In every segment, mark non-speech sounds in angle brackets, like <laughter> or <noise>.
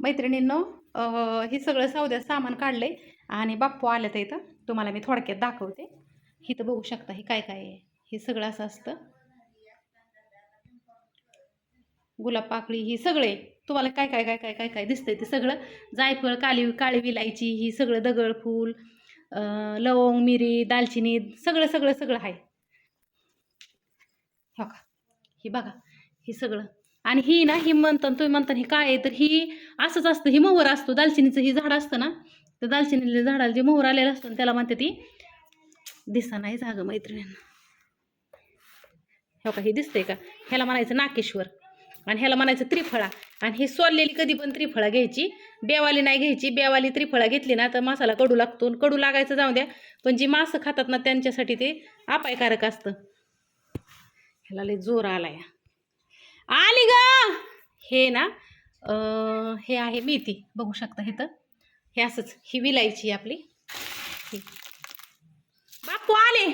मैत्रिणींनो हे सगळं सौद्या सामान काढलंय आणि बाप्पू आलं तर इथं. तुम्हाला मी थोडक्यात दाखवते. इथं बघू शकता हे काय काय आहे. हे सगळं असं असतं. गुलाब पाकळी ही सगळे. तुम्हाला काय काय काय काय काय काय दिसतंय ते सगळं. जायफळ काली काळी विलायची ही सगळं दगड फूल लवंग मिरी दालचिनी सगळं सगळं सगळं आहे. हो का ही बघा. हे सगळं. आणि ही ना ही म्हणता तुम्ही म्हणता ही काय आहे? तर ही असंच असतं ही मोहर असतो दालचिनीचं ही झाड असतं ना तर दालचिनीच्या झाडाला जे मोहर आलेलं असतं त्याला म्हणते ती दिसा नाही जागं मैत्रिणींना. हो का हे दिसतंय का? ह्याला म्हणायचं नाकेश्वर आणि ह्याला म्हणायचं त्रिफळा आणि ही सोललेली कधी पण त्रिफळा घ्यायची बेवाली नाही घ्यायची बेवाली त्रिफळा घेतली ना तर मासाला कडू लागतो आणि कडू लागायचं जाऊ द्या पण जी मासं खातात ना त्यांच्यासाठी ते अपायकारक असतं. ह्याला लय जोर आला या हे ना अं, हे आहे मेथी. बघू शकता इथं हे असंच ही विलायची आपली. ही. बापू आले.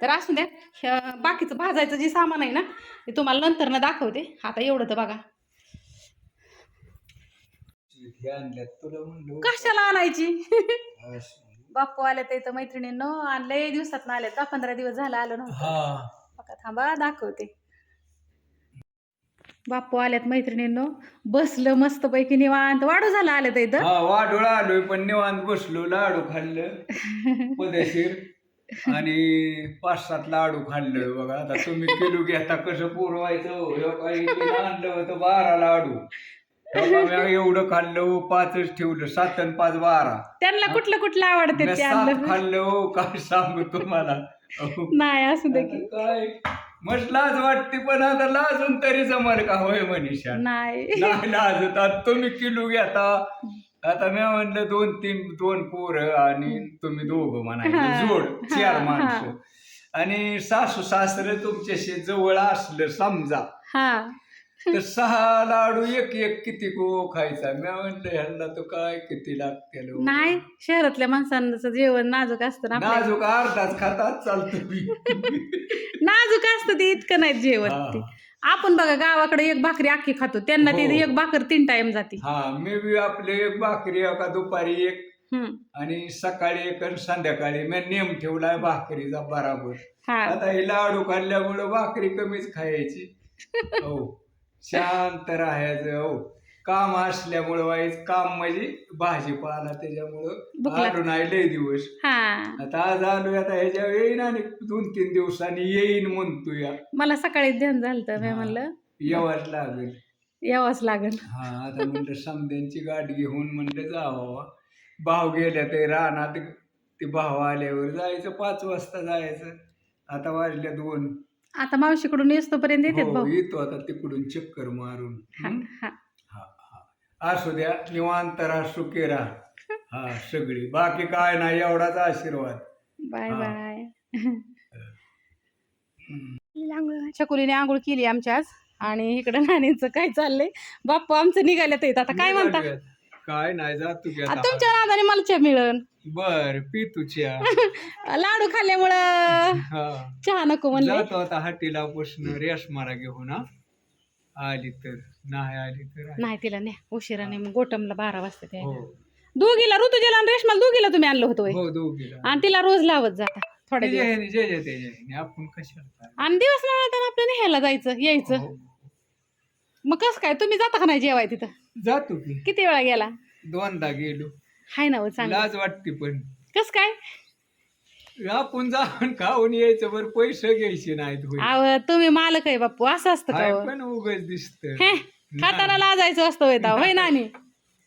तर असू द्या बाकीचं भाजायचं जे सामान आहे ना ते तुम्हाला नंतर ना दाखवते. आता एवढं तर बघा. हे कशाला आणायची. बाप्पू आले तर इथं मैत्रिणींनो आणि लय दिवसात ना आले दहा पंधरा दिवस झाला आलो नव्हतं. हा. बघा थांबा दाखवते. बाप्पू आल्यात मैत्रिणींनो. बसलं मस्तपैकी निवांत. वाढू झाला आलं इथं. हा वाडोळा आलोय पण निवांत बसलो लाडू खाल्लं पदेशीर <laughs> आणि पाच सात लाडू खाल्लं बघा आता तुम्ही किलो घेता कसं पुरवायचं हो? ह्यो काही किलो आणलं होतं बारा लाडू. मी एवढं खाल्लं पाचच ठेवलं सात आणि पाच बारा. त्यांना कुठलं कुठलं आवडते मी ते सात आणलं? खाल्लं हो, काय सांगू तुम्हाला? अहो. नाही असू दे की. आता काय? मस्त लाज वाटते पण आता लाजून तरी जमल का? होय मनीषा. नाही. नाही लाजत आता तुम्ही किलो घेता आता. मी म्हणलं दोन तीन दोन पोरं आणि तुम्ही दोघं म्हणायचं जोड चार. माणसं. आणि सासू सासरे तुमच्याशी जवळ असलं समजा. हा. तर सहा लाडू एक एक किती को खायचा? मी म्हणलं ह्यांना तो काय किती लागते नाही शहरातल्या माणसांचं जेवण नाजूक असतं ना आपल्या- नाजूक अर्धाच खातात चालतं मी <laughs> नाजूक असतं ते इतकं नाही जेवण हा. ते. आपण बघा गावाकडे एक भाकरी अख्खी खातो त्यांना ती हो. एक भाकर तीन टाइम जाते. हा मी बी आपले एक भाकरी एका दुपारी एक. हम्म. आणि सकाळी एक आणि संध्याकाळी. मी नेम ठेवलाय भाकरीचा बराबर. हा. आता हे लाडू खाल्ल्यामुळं भाकरी कमीच खायची. <laughs> हो. शांत राहायचं हो. काम असल्यामुळं वाईच काम म्हणजे भाजीपाला त्याच्यामुळं. भूक लागते. आलो नाही लय दिवस. हा. आता आज आलो आता ह्याच्या येईन आणि दोन तीन दिवसांनी येईन म्हणतो या. मला सकाळी ध्यान झालं तर मी हा. म्हणलं. येवाच लागेल. यावंच लागेल. हा आता म्हणलं समद्यांची गाठ घेऊन म्हणलं जावा. भाव गेल्या ते रानात ते भाव आल्यावर जायचं पाच वाजता जायचं. आता वाजल्या दोन. आता मावशीकडून येतोपर्यंत येतात हो, भाऊ. येतो आता तिकडून चक्कर मारून. हा, हं? हा. हा हा. असू द्या निवांत राहा सुखी राहा. <laughs> हा सगळी. बाकी काय नाही एवढाच आशीर्वाद. बाय हा. बाय. छकुलीने आंघोळ केली आमच्या आज आणि इकडं नाणींचं काय चाललंय? बाप्पू आमचं निघाल्यात येत आता काय म्हणता? निघालूयात. काय नाही जा तू आता तुमच्या नादाने मला चहा मिळन बर पी तुझ्या <laughs> लाडू खाल्ल्यामुळं. हा. चहा नको म्हणले. जातो आता हाटीला बसणं रेशमारा घेऊन हा. आली तर. नाही आली तर. नाही तिला नाही उशिराने मग गोटमला बारा वाजता ते हो. दोघीला ऋतुजेला आणि रेशमाला दोघीला तुम्ही आणलं होतं होय. हो दोघीला. आणि तिला रोज लावत जाता दिवस. जे जे आपण कशाला काय? आणि दिवस मिळाला आपल्या न्यायला जायचं यायचं. हो. मग कसं काय? तुम्ही जाता का नाही जेवाय तिथं? जातो की. किती वेळा गेला? दोनदा गेलो. हाय ना हो चांगलं. लाज वाटते पण. कस काय? आपण जाऊन खाऊन यायचं बरं पैसे घ्यायचे नाहीत होय. तुम्ही मालक आहे बाप्पू असं असतं का हाय हो? पण उगाच दिसत. हे खाताना लाजायचं असतं होय ताव, होय नानी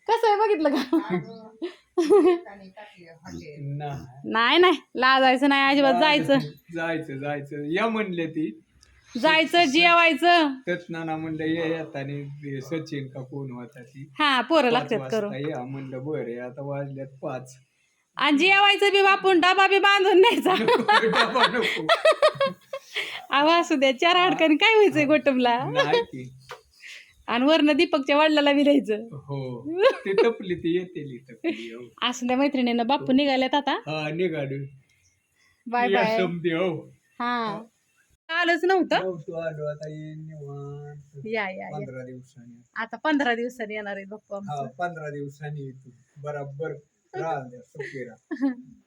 कसं आहे बघितलं का? नाही. नाही लाजायचं नाही अजिबात जायचं. जायचं जायचं. या म्हणले ती. जायचं जेवायचं. तेच नाना म्हणलं ये येतानी ते सचिन का कोण होता ती? हा पोरं लागतात करून. या म्हणलं बरं आता वाजल्यात पाच. आणि जेवायचं बी बापून डबा बी बांधून न्यायचा. <laughs> डबा नको. अहो असू द्या चार हाडकाने काय व्हायचंय गोटमला? नाही की. <laughs> आणि वरनं दीपकच्या वडिलाला बी द्यायचं. हो. ती तपली ती येते तपली हो. <laughs> असू द्या मैत्रिणीनं बापू निघाल्यात आता. हा निघालो. बाय या बाय. समधी हो. हा. आलंच नव्हतं. या या या पंधरा दिवसांनी. आता पंधरा दिवसांनी येणार आहे बाप्पा हा आमचं पंधरा दिवसांनी येतो. बराबर. राहा द्या सुखी राहा. <laughs>